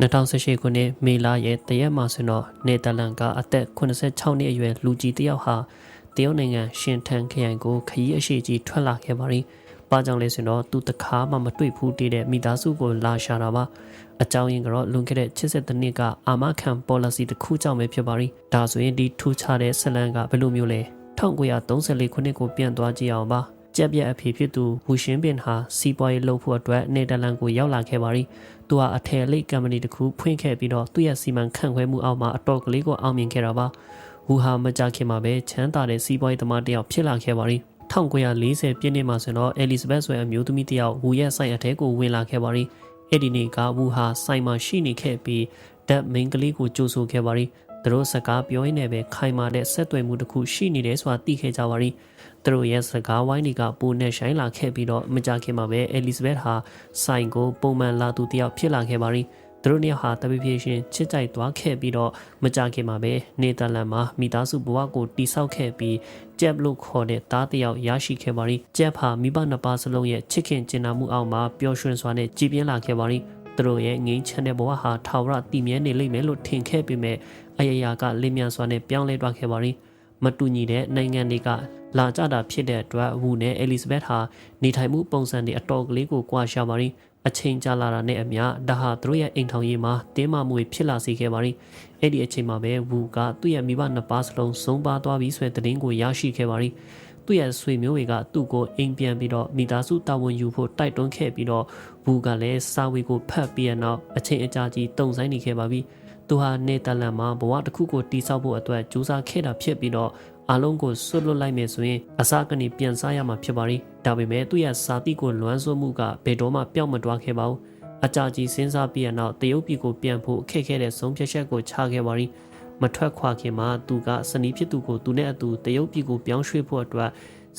2018ခုနှစ်မေလရဲ့တရက်မှာဆိုတော့နေသာလန်ကအသက်86နှစ်အရွယ်လူကြီးတစ်ယောက်ဟာတရုတ်နိုင်ငံရှင်ထန်ခရိုင်ကိုခရီးအရှိကြီးထွက်လာခဲ့ပါရီ။ဘာကြောင့်လဲဆိုတော့သူတခါမှမတွေ့ဘူးတည်တဲ့မိသားစုကိုလာရှာတာပါ။အကြောင်းရင်းကတော့လွန်ခဲ့တဲ့80နှစ်ကအာမခံ policy တစ်ခုကြောင့်ပဲဖြစ်ပါရီ။ဒါဆိုရင်ဒီထူးခြားတဲ့ဇလန်ကဘယ်လိုမျိုးလဲ1934ခုနှစ်ကိုပြန်သွားကြည့်အောင်ပါ။ ကြက်ပြက်အဖေဖြစ်သူဝူရှင်ပင်ဟာစီးပွားရေးလုပ်ဖို့အတွက်နေဒါလန်ကိုရောက်လာခဲ့ပါရီ။သူဟာအထယ်လိတ်ကမ္ပဏီတစ်ခုဖွင့်ခဲ့ပြီးတော့သူ့ရဲ့စီမံခန့်ခွဲမှုအောက်မှာအတော်ကလေးကိုအောင်မြင်ခဲ့တာပါ။ဝူဟာမကြခင်မှာပဲချမ်းသာတဲ့စီးပွားရေးသမားတစ်ယောက်ဖြစ်လာခဲ့ပါရီ။1940ပြည့်နှစ်မှာဆိုတော့အဲလီဇဘက်ဆိုတဲ့အမျိုးသမီးတစ်ယောက်ဝူရဲ့ဆိုင်အထဲကိုဝင်လာခဲ့ပါရီ။အဲ့ဒီနေ့ကဝူဟာဆိုင်မှာရှိနေခဲ့ပြီးဓာတ်မိန်ကလေးကိုကြိုဆိုခဲ့ပါရီ။ သူတို့စကားပြောရင်းနဲ့ပဲခိုင်မာတဲ့ဆက်သွယ်မှုတစ်ခုရှိနေတယ်ဆိုတာသိခဲ့ကြပါရီ။သူတို့ရဲ့စကားဝိုင်းတွေကပိုနဲ့ဆိုင်လာခဲ့ပြီးတော့မကြခင်မှာပဲအဲလီဇဘက်ဟာဆိုင်ကိုပုံမှန်လာသူတယောက်ဖြစ်လာခဲ့ပါရီသူတို့နှစ်ယောက်ဟာတပိပြေရှင်ချစ်ကြိုက်သွားခဲ့ပြီးတော့မကြခင်မှာပဲနေသာလန်မှာမိသားစုဘဝကိုတိဆောက်ခဲ့ပြီးဂျက်လို့ခေါ်တဲ့သားတယောက်ရရှိခဲ့ပါရီဂျက်ဟာမိဘနှစ်ပါးစလုံးရဲ့ချစ်ခင်ကျင်နာမှုအောက်မှာပျော်ရွှင်စွာနဲ့ကြည်ပြင်းလာခဲ့ပါရီသူတို့ရဲ့ငိမ့်ချမ်းတဲ့ဘဝဟာထာဝရတည်မြဲနေလိမ့်မယ်လို့ထင်ခဲ့ပေမဲ့ အယယာကလင်းမြန်စွာနဲ့ပြောင်းလဲသွားခဲ့ပါရီမတူညီတဲ့နိုင်ငံတွေကလာကြတာဖြစ်တဲ့အတွက်ဝူနဲ့အဲလီဇဘက်ဟာနေထိုင်မှုပုံစံတွေအတော်ကလေးကိုကွာရှာပါရီအချိန်ကြာလာတာနဲ့အမျှဒါဟာသူတို့ရဲ့အိမ်ထောင်ရေးမှာတင်းမာမှုတွေဖြစ်လာစေခဲ့ပါရီအဲ့ဒီအချိန်မှာပဲဝူကသူ့ရဲ့မိဘနှစ်ပါးစလုံးဆုံးပါသွားပြီးဆိုတဲ့သတင်းကိုရရှိခဲ့ပါရီသူ့ရဲ့ဆွေမျိုးတွေကသူ့ကိုအိမ်ပြန်ပြီးတော့မိသားစုတာဝန်ယူဖို့တိုက်တွန်းခဲ့ပြီးတော့ဘူကလည်းစာဝေကိုဖတ်ပြီးရနောက်အချိန်အကြာကြီးတုံဆိုင်နေခဲ့ပါပြီ သူဟာနေသာလန်မှာဘဝတစ်ခုကိုတိစောက်ဖို့အတွက်ကြိုးစားခဲ့တာဖြစ်ပြီးတော့အားလုံးကိုဆွတ်လွတ်လိုက်မယ်ဆိုရင်အစားကနေပြန်စားရမှာဖြစ်ပါရီဒါပေမဲ့သူ့ရဲ့စာတိကိုလွမ်းဆွမှုကဘယ်တော့မှပျောက်မတွားခဲ့ပါဘူးအကြကြီးစဉ်းစားပြီးရနောက်တရုတ်ပြည်ကိုပြန်ဖို့အခက်ခဲတဲ့ဆုံးဖြတ်ချက်ကိုချခဲ့ပါရီမထွက်ခွာခင်မှာသူကစနီးဖြစ်သူကိုသူနဲ့အတူတရုတ်ပြည်ကိုပြောင်းရွှေ့ဖို့အတွက်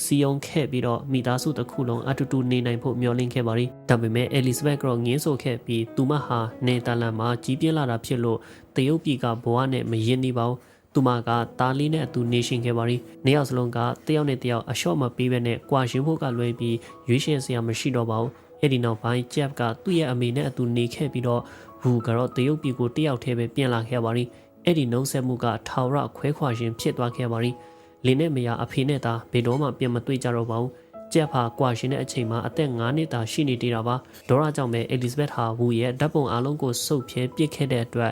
စီယုံခဲ့ပြီးတော့မိသားစုတစ်ခုလုံးအတူတူနေနိုင်ဖို့မျှော်လင့်ခဲ့ပါရီဒါပေမဲ့အဲလီဇဘက်ကတော့ငင်းဆိုခဲ့ပြီးသူမဟာနေသာလန်မှာကြီးပြင်းလာတာဖြစ်လို့တရုတ်ပြည်ကဘဝနဲ့မရင်းနေပါဘူးသူမကတာလီနဲ့အတူနေရှင်ခဲ့ပါရီနှစ်ယောက်စလုံးကတယောက်နဲ့တယောက်အလျှော့မပေးဘဲနဲ့ကွာရှင်ဖို့ကလွဲပြီးရွေးရှင်စရာမရှိတော့ပါဘူးအဲ့ဒီနောက်ပိုင်းဂျက်ကသူ့ရဲ့အမေနဲ့အတူနေခဲ့ပြီးတော့ဘူကတော့တရုတ်ပြည်ကိုတယောက်တည်းပဲပြန်လာခဲ့ပါရီအဲ့ဒီနှုံးဆက်မှုကထာဝရခွဲခွာခြင်းဖြစ်သွားခဲ့ပါရီ လင်းနဲ့မယားအဖေနဲ့သားဘယ်တော့မှပြန်မတွေ့ကြတော့ပါဘူးကျက်ဖာကွာရှင်တဲ့အချိန်မှာအသက်9နှစ်သာရှိနေသေးတာပါဒေါ်ရာကြောင့်ပဲအဲလီဇဘက်ဟာဝူရဲ့ဓာတ်ပုံအလုံးကိုစုပ်ဖြဲပစ်ခဲ့တဲ့အတွက်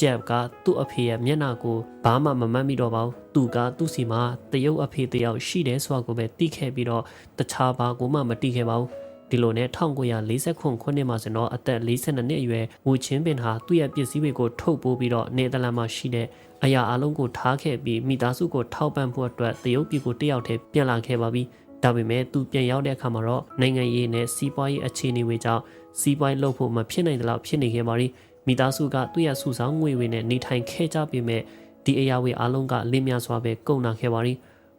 ဂျက်ကသူ့အဖေရဲ့မျက်နှာကိုဘာမှမမှတ်မိတော့ပါဘူးသူကသူ့စီမှာတရုတ်အဖေတယောက်ရှိတယ်ဆိုတာကိုပဲသိခဲ့ပြီးတော့တခြားဘာကိုမှမသိခဲ့ပါဘူး ဒီလိုနဲ့1940ခုနှစ်မှာဆိုတော့အသက်42နှစ်အရွယ်ဝူချင်းပင်ဟာသူ့ရဲ့ပစ္စည်းတွေကိုထုတ်ပိုးပြီးတော့နေသာလန်မှာရှိတဲ့အရာအလုံးကိုထားခဲ့ပြီးမိသားစုကိုထောက်ပံ့ဖို့အတွက်တရုတ်ပြည်ကိုတယောက်တည်းပြန်လာခဲ့ပါပြီဒါပေမဲ့သူပြန်ရောက်တဲ့အခါမှာတော့နိုင်ငံရေးနဲ့စီးပွားရေးအခြေအနေတွေကြောင့်စီးပွားရေးလုပ်ဖို့မဖြစ်နိုင်တဲ့လောက်ဖြစ်နေခဲ့ပါပြီမိသားစုကသူ့ရဲ့စုဆောင်ငွေတွေနဲ့နေထိုင်ခဲ့ကြပေမဲ့ဒီအရာဝေအားလုံးကလင်းများစွာပဲကုန်နာခဲ့ပါရီ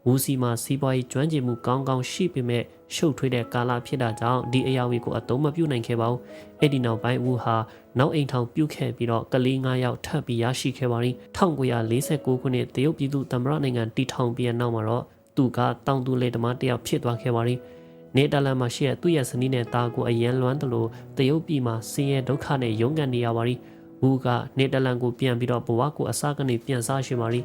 ဝူစီမှာစီးပွားရေးကျွမ်းကျင်မှုကောင်းကောင်းရှိပေမဲ့ရှုပ်ထွေးတဲ့ကာလဖြစ်တာကြောင့်ဒီအရာဝေကိုအသုံးမပြုနိုင်ခဲ့ပါဘူးအဲ့ဒီနောက်ပိုင်းဝူဟာနောက်အိမ်ထောင်ပြုတ်ခဲ့ပြီးတော့ကလေး9ယောက်ထပ်ပြီးရရှိခဲ့ပါရီ1949ခုနှစ်တရုတ်ပြည်သူ့သမ္မတနိုင်ငံတည်ထောင်ပြီးနောက်မှာတော့သူကတောင်သူလေသမားတယောက်ဖြစ်သွားခဲ့ပါရီနေဒါလန်မှာရှိတဲ့သူ့ရဲ့ဇနီးနဲ့သားကိုအယံလွမ်းတယ်လို့တရုတ်ပြည်မှာဆင်းရဲဒုက္ခနဲ့ရုန်းကန်နေရပါရီဝူကနေဒါလန်ကိုပြန်ပြီးတော့ဘဝကိုအစားကနေပြန်စားရှင်ပါရီ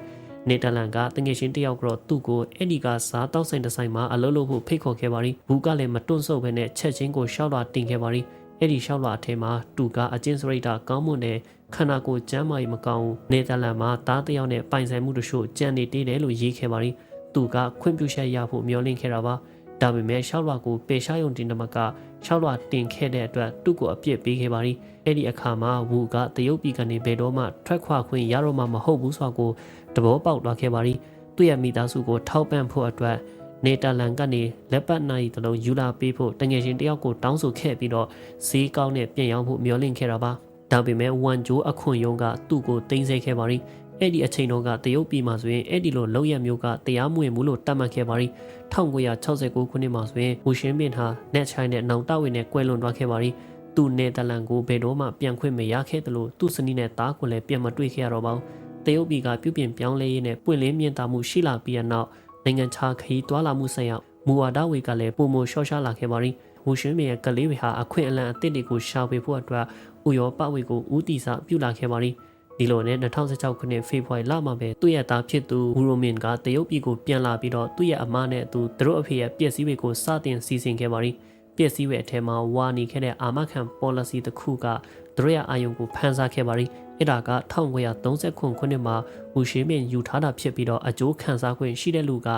နေဒါလန်ကတငယ်ချင်းတယောက်ကတော့သူ့ကိုအဲ့ဒီကစားတောက်ဆိုင်တစ်ဆိုင်မှာအလုပ်လုပ်ဖို့ဖိတ်ခေါ်ခဲ့ပါရီဘူးကလည်းမတွန့်ဆုတ်ဘဲနဲ့ချက်ချင်းကိုရှောက်လာတင်ခဲ့ပါရီအဲ့ဒီရှောက်လာအထဲမှာသူကအကျဉ်းစရိတ်တာကောင်းမွန်တဲ့ခန္ဓာကိုယ်ကျမ်းမာရေးမကောင်းနေဒါလန်မှာသားတယောက်နဲ့ပိုင်ဆိုင်မှုတို့ရှို့ကြံနေတေးတယ်လို့ရေးခဲ့ပါရီသူကခွင့်ပြုချက်ရဖို့မျှော်လင့်ခဲ့တာပါ ဒါပေမဲ့ရှောက်လွာကိုပေရှားယုံတင်တမကရှောက်လွာတင်ခဲ့တဲ့အတွက်သူ့ကိုအပြစ်ပေးခဲ့ပါရီအဲ့ဒီအခါမှာဝူကတရုတ်ပြည်ကနေဘယ်တော့မှထွက်ခွာခွင့်ရတော့မှမဟုတ်ဘူးဆိုတော့တဘောပေါက်သွားခဲ့ပါရီသူ့ရဲ့မိသားစုကိုထောက်ပံ့ဖို့အတွက်နေတာလန်ကနေလက်ပတ်နိုင်တလုံးယူလာပေးဖို့တငယ်ချင်းတယောက်ကိုတောင်းဆိုခဲ့ပြီးတော့ဈေးကောင်းနဲ့ပြင်ရောက်ဖို့မျှော်လင့်ခဲ့တာပါဒါပေမဲ့ဝန်ဂျိုးအခွန်ယုံကသူ့ကိုတင်ဆက်ခဲ့ပါရီ အဲ့ဒီအချိန်တော့ကတရုတ်ပြည်မှာဆိုရင်အဲ့ဒီလိုလောက်ရမျိုးကတရားမဝင်ဘူးလို့တတ်မှတ်ခဲ့ပါရီ1969ခုနှစ်မှာဆိုရင်ဝူရှင်ပင်ဟာနက်ချိုင်းနဲ့နောင်တဝင်းနဲ့ကွဲလွန်သွားခဲ့ပါရီသူနယ်သာလန်ကိုဘယ်တော့မှပြန်ခွင့်မရခဲ့တယ်လို့သူ့စနီးနဲ့သားကိုလည်းပြန်မတွေ့ခဲ့ရတော့ပါဘူးတရုတ်ပြည်ကပြုပြင်ပြောင်းလဲရေးနဲ့ပွင့်လင်းမြင့်တာမှုရှိလာပြီးတဲ့နောက်နိုင်ငံခြားခရီးတွာလာမှုဆိုင်ရာမူဝါဒဝေကလည်းပုံမလျှော့ချလာခဲ့ပါရီဝဝူရှင်မင်းရဲ့ကလေးတွေဟာအခွင့်အလမ်းအသစ်တွေကိုရှာဖွေဖို့အတွက်ဥရောပဝေကိုဦးတီစာပြုလာခဲ့ပါသည် ဒီလိုနဲ့2016ခုနှစ်ဖေဖော်ဝါရီလမှာပဲသူ့ရဲ့သားဖြစ်သူဝူရိုမင်ကတရုတ်ပြည်ကိုပြန်လာပြီးတော့သူ့ရဲ့အမနဲ့အတူသူတို့အဖေရဲ့ပျက်စီးတွေကိုစတင်စီစဉ်ခဲ့ပါသည်ပျက်စီးရဲ့အထက်မှာဝါနေခဲ့တဲ့အာမခံ policy တစ်ခုကသူတို့ရဲ့အာယုံကိုဖန်ဆားခဲ့ပါသည်အဲ့ဒါက1930ခုနှစ်မှာဝူရှေမင်ယူထားတာဖြစ်ပြီးတော့အကျိုးခံစား권ရှိတဲ့လူက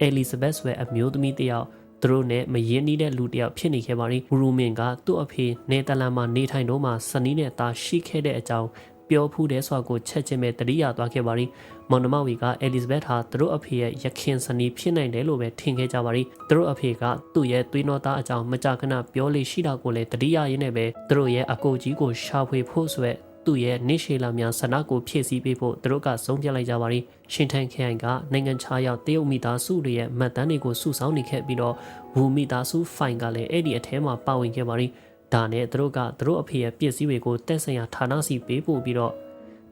အဲလီဇဘက်ဆွဲအမျိုးသမီးတစ်ယောက်သူတို့နဲ့မရင်းနှီးတဲ့လူတစ်ယောက်ဖြစ်နေခဲ့ပါရီဝူရူမင်ကသူ့အဖေနေတလန်မှာနေထိုင်တော့မှစနီးနဲ့သားရှိခဲ့တဲ့အကြောင်း ပြောဖူးတဲ့ဆိုကိုချက်ချင်းပဲတတိယသွားခဲ့ပါရီမောင်နှမဝီကအဲလီဇဘက်ဟာသူတို့အဖေရဲ့ရခင်စနီးဖြစ်နိုင်တယ်လို့ပဲထင်ခဲ့ကြပါရီသူတို့အဖေကသူ့ရဲ့သွေးနှောသားအကြောင်းမကြခဏပြောလေရှိတာကိုလည်းတတိယရင်းနဲ့ပဲသူတို့ရဲ့အကိုကြီးကိုရှာဖွေဖို့ဆိုရက်သူ့ရဲ့နေရှေလာများဆန္ဒကိုဖြည့်ဆည်းပေးဖို့သူတို့ကဆုံးဖြတ်လိုက်ကြပါရီရှင်ထန်ခိုင်ကနိုင်ငံခြားရောက်တရုတ်မိသားစုတွေရဲ့မှတ်တမ်းတွေကိုစုဆောင်းနေခဲ့ပြီးတော့ဝူမိသားစုဖိုင်ကလည်းအဲ့ဒီအထဲမှာပါဝင်ခဲ့ပါရီ ဒါနဲ့သူတို့ကသူတို့အဖေရဲ့ပစ္စည်းတွေကိုတက်ဆိုင်ရာဌာနစီပေးပို့ပြီးတော့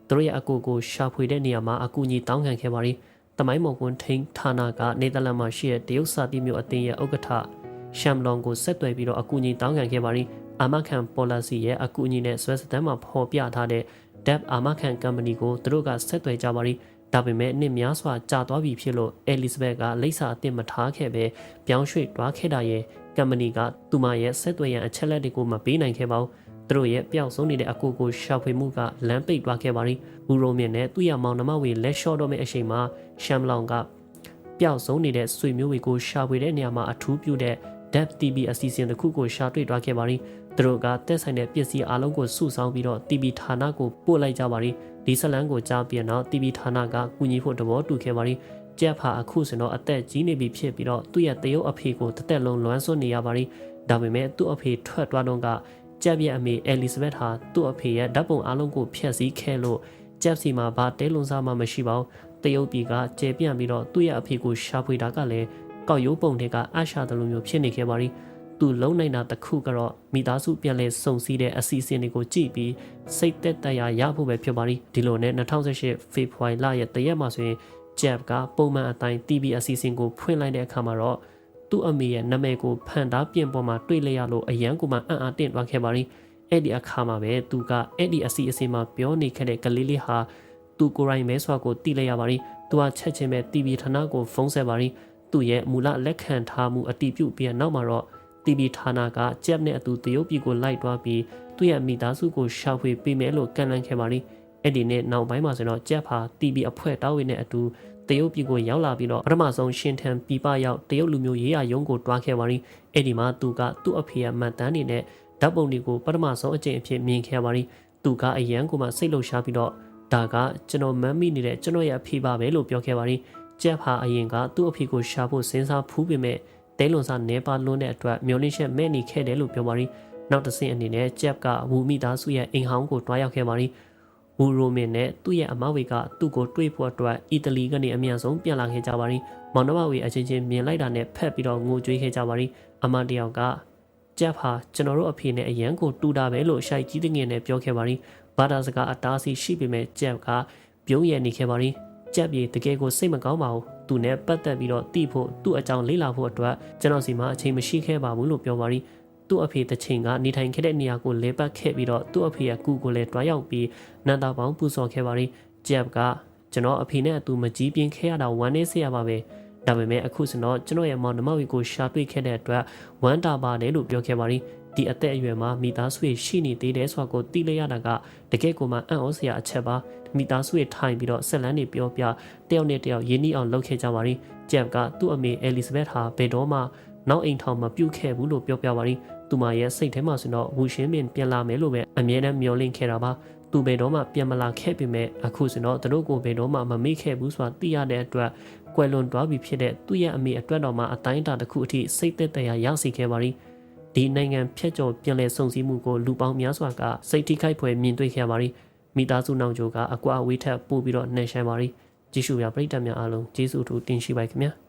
သူတို့ရဲ့အကူကိုရှာဖွေတဲ့နေရာမှာအကူအညီတောင်းခံခဲ့ပါရီတမိုင်းမော်ကွန်ထိန်ဌာနကနေသာလန်မှာရှိတဲ့တရုတ်စာတိမျိုးအသင်းရဲ့ဥက္ကဋ္ဌရှမ်လွန်ကိုဆက်သွယ်ပြီးတော့အကူအညီတောင်းခံခဲ့ပါရီအာမခံ policy ရဲ့အကူအညီနဲ့ဆွဲစတမ်းမှာဖော်ပြထားတဲ့ Debt အာမခံ company ကိုသူတို့ကဆက်သွယ်ကြပါရီဒါပေမဲ့နှစ်များစွာကြာသွားပြီဖြစ်လို့အဲလီဇဘက်ကလိပ်စာအသစ်မထားခဲ့ပဲပြောင်းရွှေ့တွားခဲ့တာရဲ့ကမ္ပဏီကသူမရဲ့ဆက်သွယ်ရန်အချက်လက်တွေကိုမပေးနိုင်ခဲ့ပါဘူးသူတို့ရဲ့ပျောက်ဆုံးနေတဲ့အကူကိုရှာဖွေမှုကလမ်းပိတ်သွားခဲ့ပါရီဘူရိုမင်နဲ့သူ့ရမောင်နှမဝေလက်လျှော့တော့မယ့်အချိန်မှာရှမ်လောင်ကပျောက်ဆုံးနေတဲ့ဆွေမျိုးတွေကိုရှာဖွေတဲ့နေရာမှာအထူးပြုတဲ့ Dev TV အစီအစဉ်တစ်ခုကိုရှာတွေ့သွားခဲ့ပါရီ သူတို့ကတက်ဆိုင်တဲ့ပစ္စည်းအလုံးကိုစုဆောင်းပြီးတော့ TV ဌာနကိုပို့လိုက်ကြပါရီဒီဇလန်ကိုကြားပြီးတော့ TV ဌာနကကူညီဖို့တဘောတူခဲ့ပါရီကျက်ဖာအခုစင်တော့အသက်ကြီးနေပြီဖြစ်ပြီးတော့သူ့ရဲ့တရုတ်အဖေကိုတစ်သက်လုံးလွမ်းဆွနေရပါရီဒါပေမဲ့သူ့အဖေထွက်သွားတော့ကကျက်ပြက်အမေအဲလီဇဘက်ဟာသူ့အဖေရဲ့ဓာတ်ပုံအလုံးကိုဖျက်ဆီးခဲ့လို့ကျက်စီမှာဘာတဲလွန်စားမှမရှိပါဘူးတရုတ်ပြည်ကကျေပြန့်ပြီးတော့သူ့ရဲ့အဖေကိုရှာဖွေတာကလည်းကောက်ရိုးပုံတွေကအရှာတလူမျိုးဖြစ်နေခဲ့ပါရီ သူလုံနိုင်တာတစ်ခုကတော့မိသားစုပြန်လဲစုံစည်းတဲ့အစီအစဉ်တွေကိုကြည့်ပြီးစိတ်သက်သက်ရဖို့ပဲဖြစ်ပါရီဒီလိုနဲ့2018ဖေဖော်ဝါရီလရဲ့တရက်မှာဆိုရင် Jab ကပုံမှန်အတိုင်း TV အစီအစဉ်ကိုဖွင့်လိုက်တဲ့အခါမှာတော့သူ့အမေရဲ့နာမည်ကိုဖန်သားပြင်ပေါ်မှာတွေ့လိုက်ရလို့အရန်ကိုမှအံ့အားတင့်သွားခဲ့ပါရီအဲ့ဒီအခါမှာပဲသူကအဲ့ဒီအစီအစဉ်မှာပြောနေခဲ့တဲ့ကလေးလေးဟာသူကိုယ်တိုင်မဲဆွာကိုတိလိုက်ရပါရီသူကချက်ချင်းပဲ TV ဌာနကိုဖုန်းဆက်ပါရီသူ့ရဲ့မူလလက်ခံထားမှုအတိပြုပြီးနောက်မှာတော့ TV ဌာနကကြက်နဲ့အတူတရုတ်ပြည်ကိုလိုက်သွားပြီးသူ့ရဲ့မိသားစုကိုရှာဖွေပေးမယ်လို့ကန့်လန့်ခဲ့ပါလိအဲ့ဒီနဲ့နောက်ပိုင်းမှာဆိုတော့ကြက်ဖာ TV အဖွဲ့တောက်ဝင်တဲ့အတူတရုတ်ပြည်ကိုရောက်လာပြီးတော့ပထမဆုံးရှင်ထန်ပြပရောက်တရုတ်လူမျိုးရေးရယုံကိုတွားခဲ့ပါလိအဲ့ဒီမှာသူကသူ့အဖေရဲ့မှတ်တမ်းတွေနဲ့ဓာတ်ပုံတွေကိုပထမဆုံးအကြိမ်အဖြစ်မြင်ခဲ့ပါလိသူကအရန်ကိုမှစိတ်လှုပ်ရှားပြီးတော့ဒါကကျွန်တော်မမ်းမိနေတဲ့ကျွန်တော်ရဲ့အဖေပါပဲလို့ပြောခဲ့ပါလိကြက်ဖာအရင်ကသူ့အဖေကိုရှာဖို့စဉ်းစားဖူးပေမဲ့ တဲလွန်စာနေပါလွန်းတဲ့အတွက်မျောလင်းချက်မဲ့နေခဲ့တယ်လို့ပြောပါရီနောက်တစ်ဆင့်အနေနဲ့ဂျက်ကဝူမိသားစုရဲ့အိမ်ဟောင်းကိုတွားရောက်ခဲ့ပါရီဝူရိုမင်နဲ့သူ့ရဲ့အမဝေကသူ့ကိုတွေးဖို့အတွက်အီတလီကနေအမြန်ဆုံးပြန်လာခဲ့ကြပါရီမောင်နှမဝေအချင်းချင်းမြင်လိုက်တာနဲ့ဖက်ပြီးတော့ငိုကြွေးခဲ့ကြပါရီအမတယောက်ကဂျက်ဟာကျွန်တော်တို့အဖေနဲ့အရန်ကိုတူတာပဲလို့ရှိုက်ကြီးတငယ်နဲ့ပြောခဲ့ပါရီဘာသာစကားအတားအဆီးရှိပေမဲ့ဂျက်ကပြုံးရနေခဲ့ပါရီကြက်ပြေတကယ်ကိုစိတ်မကောင်းပါဘူး သူနဲ့ပတ်သက်ပြီးတော့တိဖို့သူ့အကြောင်းလေ့လာဖို့အတွက်ကျွန်တော်စီမှာအချိန်မရှိခဲ့ပါဘူးလို့ပြောပါရီသူ့အဖေတချိန်ကနေထိုင်ခဲ့တဲ့နေရာကိုလဲပတ်ခဲ့ပြီးတော့သူ့အဖေရဲ့ကူကိုလည်းတွားရောက်ပြီးနန္တာပေါင်းပူဇော်ခဲ့ပါရီဂျက်ကကျွန်တော်အဖေနဲ့အတူမကြီးပြင်းခဲ့ရတာဝမ်းနည်းစေရပါပဲဒါပေမဲ့အခုစတော့ကျွန်တော်ရဲ့မောင်နှမဝီကိုရှာတွေ့ခဲ့တဲ့အတွက်ဝမ်းတာပါတယ်လို့ပြောခဲ့ပါရီ ဒီအသက်အရွယ်မှာမိသားစုရှိနေသေးတယ်ဆိုတာကိုသိလိုက်ရတာကတကယ့်ကိုမှအံ့ဩစရာအချက်ပါမိသားစုထိုင်ပြီးတော့ဆက်လန်းနေပြောပြတယောက်နဲ့တယောက်ရင်းနှီးအောင်လုပ်ခဲ့ကြပါရီဂျက်ကသူ့အမေအဲလီဇဘက်ဟာဘယ်တော့မှနောက်အိမ်ထောင်မပြုတ်ခဲ့ဘူးလို့ပြောပြပါရီသူမရဲ့စိတ်ထဲမှာဆိုတော့ဝူရှင်းပင်ပြန်လာမယ်လို့ပဲအမြဲတမ်းမျှော်လင့်ခဲ့တာပါသူဘယ်တော့မှပြန်မလာခဲ့ပေမဲ့အခုဆိုတော့သူတို့ကိုဘယ်တော့မှမမေ့ခဲ့ဘူးဆိုတာသိရတဲ့အတွက်ကွယ်လွန်သွားပြီဖြစ်တဲ့သူ့ရဲ့အမေအတွက်တော်မှအတိုင်းအတာတစ်ခုအထိစိတ်သက်သာရစီခဲ့ပါရီ ဒီနိုင်ငံဖြတ်ကျော်ပြန်လည်စုံစည်းမှုကိုလူပေါင်းများစွာကစိတ်ထိခိုက်ဖွယ်မြင်တွေ့ခဲ့ပါရီမိသားစုနောက်ကျော်ကအကွာအဝေးထက်ပို့ပြီးတော့နှံ့ဆိုင်ပါရီကြည့်ရှုရပရိသတ်များအားလုံးကျေးဇူးထူးတင်ရှိပါခင်ဗျာ